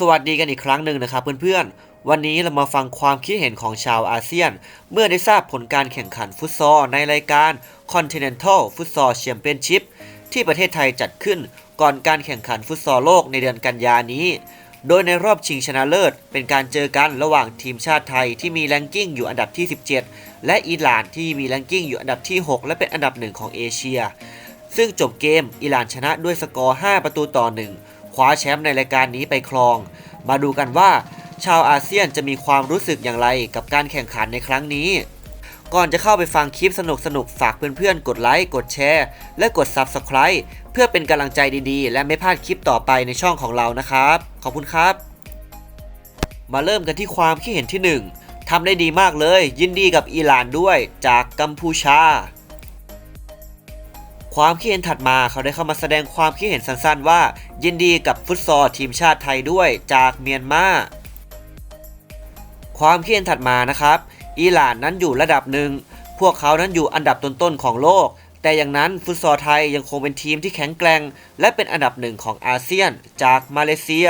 สวัสดีกันอีกครั้งหนึ่งนะครับเพื่อนๆ วันนี้เรามาฟังความคิดเห็นของชาวอาเซียน เมื่อได้ทราบผลการแข่งขันฟุตซอลในรายการ Continental Futsal Championship ที่ประเทศไทยจัดขึ้นก่อนการแข่งขันฟุตซอลโลกในเดือนกันยานี้ โดยในรอบชิงชนะเลิศ เป็นการเจอกันระหว่างทีมชาติไทยที่มีแรงกิ้งอยู่อันดับที่ 17 และอิหร่านที่มีแรงกิ้งอยู่อันดับที่ 6 และเป็นอันดับหนึ่งของเอเชีย ซึ่งจบเกมอิหร่านชนะด้วยสกอร์ 5 ประตูต่อ 1 คว้าแชมป์ในรายการนี้ไปครอง มาดูกันว่า ชาวอาเซียนจะมีความรู้สึกอย่างไรกับการแข่งขันในครั้งนี้ ก่อนจะเข้าไปฟังคลิปสนุกๆฝากเพื่อนๆ กดไลค์ กดแชร์ และกด Subscribe เพื่อเป็นกำลังใจดีๆ และไม่พลาดคลิปต่อไปในช่องของเรานะครับ ขอบคุณครับ มาเริ่มกันที่ความคิดเห็นที่ 1ทำได้ดีมากเลย ยินดีกับอิหร่านด้วย จากกัมพูชาความคิดเห็นถัดมาเขาได้เข้ามาแสดงความคิดเห็นสั้นๆว่า ยินดีกับฟุตซอลทีมชาติไทยด้วยจากเมียนมาความคิดเห็นถัดมานะครับ อิหร่านนั้นอยู่ระดับหนึ่ง พวกเขานั้นอยู่อันดับต้นๆของโลก แต่อย่างนั้นฟุตซอลไทยยังคงเป็นทีมที่แข็งแกร่ง และเป็นอันดับหนึ่งของอาเซียนจากมาเลเซีย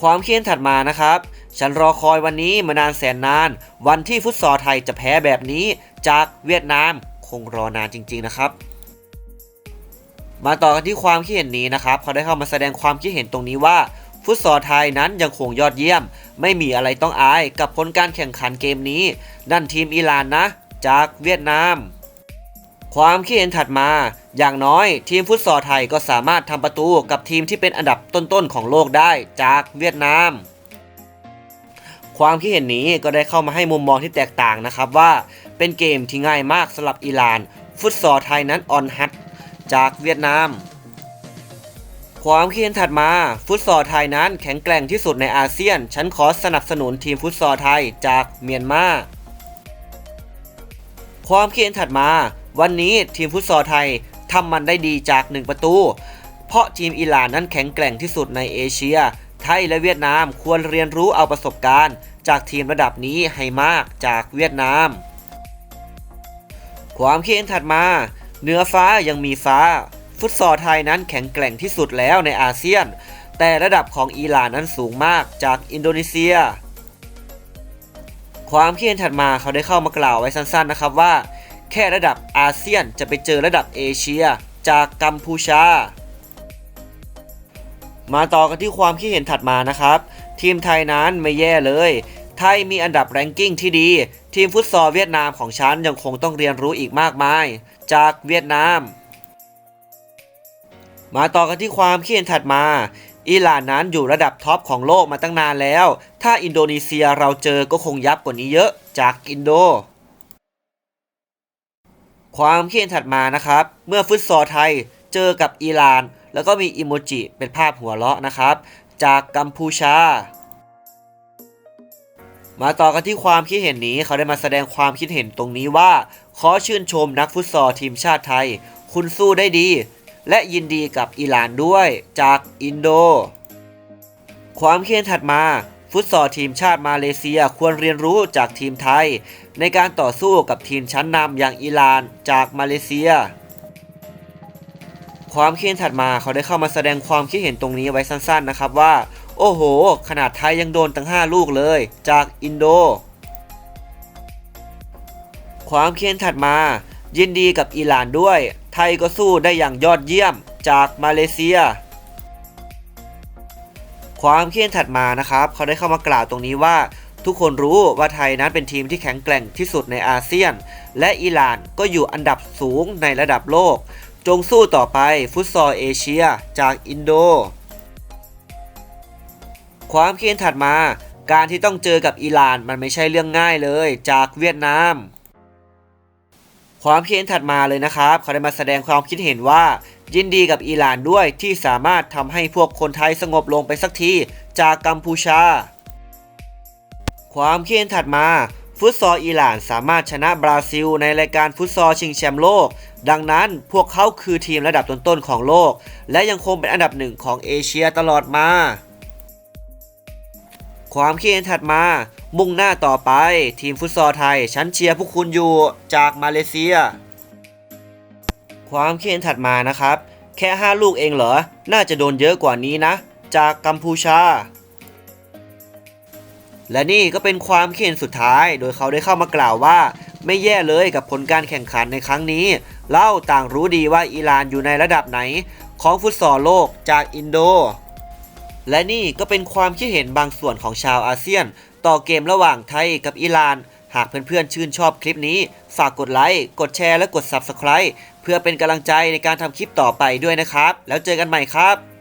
ความคิดเห็นถัดมานะครับ ฉันรอคอยวันนี้มานานแสนนาน วันที่ฟุตซอลไทยจะแพ้แบบนี้จากเวียดนาม คงรอนานจริง ๆนะครับ มาต่อกันที่ความคิดเห็นนี้นะครับเขาได้เข้ามาแสดงความคิดเห็นตรงนี้ว่าฟุตซอลไทยนั้นยังคงยอดเยี่ยม ไม่มีอะไรต้องอายกับผลการแข่งขันเกมนี้ นั่นทีมอิหร่านนะ จากเวียดนาม ความคิดเห็นถัดมา อย่างน้อยทีมฟุตซอลไทยก็สามารถทำประตูกับทีมที่เป็นอันดับต้นๆของโลกได้จากเวียดนาม ความคิดเห็นนี้ก็ได้เข้ามาให้มุมมองที่แตกต่างนะครับว่า เป็นเกมที่ง่ายมากสำหรับอิหร่าน ฟุตซอลไทยนั้นออนฮัต จากเวียดนาม ความคิดเห็นถัดมา ฟุตซอลไทยนั้นแข็งแกร่งที่สุดในอาเซียน ฉันขอสนับสนุนทีมฟุตซอลไทยจากเมียนมาความคิดเห็นถัดมา วันนี้ทีมฟุตซอลไทยทำมันได้ดีจาก 1 ประตู เพราะทีมอิหร่านนั้นแข็งแกร่งที่สุดในเอเชีย ไทยและเวียดนามควรเรียนรู้เอาประสบการณ์ จากทีมระดับนี้ให้มากจากเวียดนาม ความคิดเห็นถัดมา เหนือฟ้ายังมีฟ้า ฟุตซอลไทยนั้นแข็งแกร่งที่สุดแล้วในอาเซียน แต่ระดับของอิหร่านนั้นสูงมากจากอินโดนีเซีย ความคิดเห็นถัดมาเขาได้เข้ามากล่าวไว้สั้นๆนะครับว่า แค่ระดับอาเซียนจะไปเจอระดับเอเชีย จากกัมพูชา มาต่อกันที่ความคิดเห็นถัดมานะครับ ทีมไทยนั้นไม่แย่เลยไทยมีอันดับแรงกิ้งที่ดี ทีมฟุตซอลเวียดนามของฉันยังคงต้องเรียนรู้อีกมากมาย จากเวียดนาม มาต่อกันที่ความคิดเห็นถัดมา อิหร่านนั้นอยู่ระดับท็อปของโลกมาตั้งนานแล้ว ถ้าอินโดนีเซียเราเจอก็คงยับกว่านี้เยอะจากอินโด ความคิดเห็นถัดมานะครับ เมื่อฟุตซอลไทยเจอกับอิหร่าน แล้วก็มีอิโมจิเป็นภาพหัวเราะนะครับ จากกัมพูชามาต่อกันที่ความคิดเห็นนี้เขาได้มาแสดงความคิดเห็นตรงนี้ว่า ขอชื่นชมนักฟุตซอลทีมชาติไทย คุณสู้ได้ดี และยินดีกับอิหร่านด้วยจากอินโด ความเคิดเห็นถัดมา ฟุตซอลทีมชาติมาเลเซียควรเรียนรู้จากทีมไทย ในการต่อสู้กับทีมชั้นนำอย่างอิหร่านจากมาเลเซีย ความเคิดเห็นถัดมาเขาได้เข้ามาแสดงความคิดเห็นตรงนี้ไว้สั้นๆนะครับว่า โอ้โห ขนาดไทยยังโดนตั้ง 5 ลูกเลย จากอินโด ความเคิดเห็นถัดมา ยินดีกับอิหร่านด้วย ไทยก็สู้ได้อย่างยอดเยี่ยมจากมาเลเซีย ความเคิดเห็นถัดมานะครับ เขาได้เข้ามากล่าวตรงนี้ว่า ทุกคนรู้ว่าไทยนั้นเป็นทีมที่แข็งแกร่งที่สุดในอาเซียน และอิหร่านก็อยู่อันดับสูงในระดับโลก จงสู้ต่อไปฟุตซอลเอเชีย จากอินโด ความเคิดเห็นถัดมาการที่ต้องเจอกับอิหร่านมันไม่ใช่เรื่องง่ายเลยจากเวียดนาม ความคิดเห็นถัดมาเลยนะครับ เขาได้มาแสดงความคิดเห็นว่า ยินดีกับอิหร่านด้วยที่สามารถทำให้พวกคนไทยสงบลงไปสักทีจากกัมพูชา ความคิดเห็นถัดมา ฟุตซอลอิหร่านสามารถชนะบราซิล ในรายการฟุตซอลชิงแชมป์โลก ดังนั้นพวกเขาคือทีมระดับต้นๆของโลก และยังคงเป็นอันดับหนึ่งของเอเชียตลอดมา ความคิดเห็นถัดมา มุ่งหน้าต่อไปทีมฟุตซอลไทยฉันเชียร์พวกคุณอยู่จากมาเลเซีย ความคิดเห็นถัดมานะครับ แค่ 5 ลูกเองเหรอ น่าจะโดนเยอะกว่านี้นะ จากกัมพูชา และนี่ก็เป็นความคิดเห็นสุดท้าย โดยเขาได้เข้ามากล่าวว่า ไม่แย่เลยกับผลการแข่งขันในครั้งนี้ เล่าต่างรู้ดีว่าอิหร่านอยู่ในระดับไหน ของฟุตซอลโลกจากอินโด และนี่ก็เป็นความคิดเห็นบางส่วนของชาวอาเซียน ต่อเกมระหว่างไทยกับอิหร่าน หากเพื่อนๆชื่นชอบคลิปนี้ ฝากกดไลค์ กดแชร์และกด Subscribe เพื่อเป็นกำลังใจในการทำคลิปต่อไปด้วยนะครับ แล้วเจอกันใหม่ครับ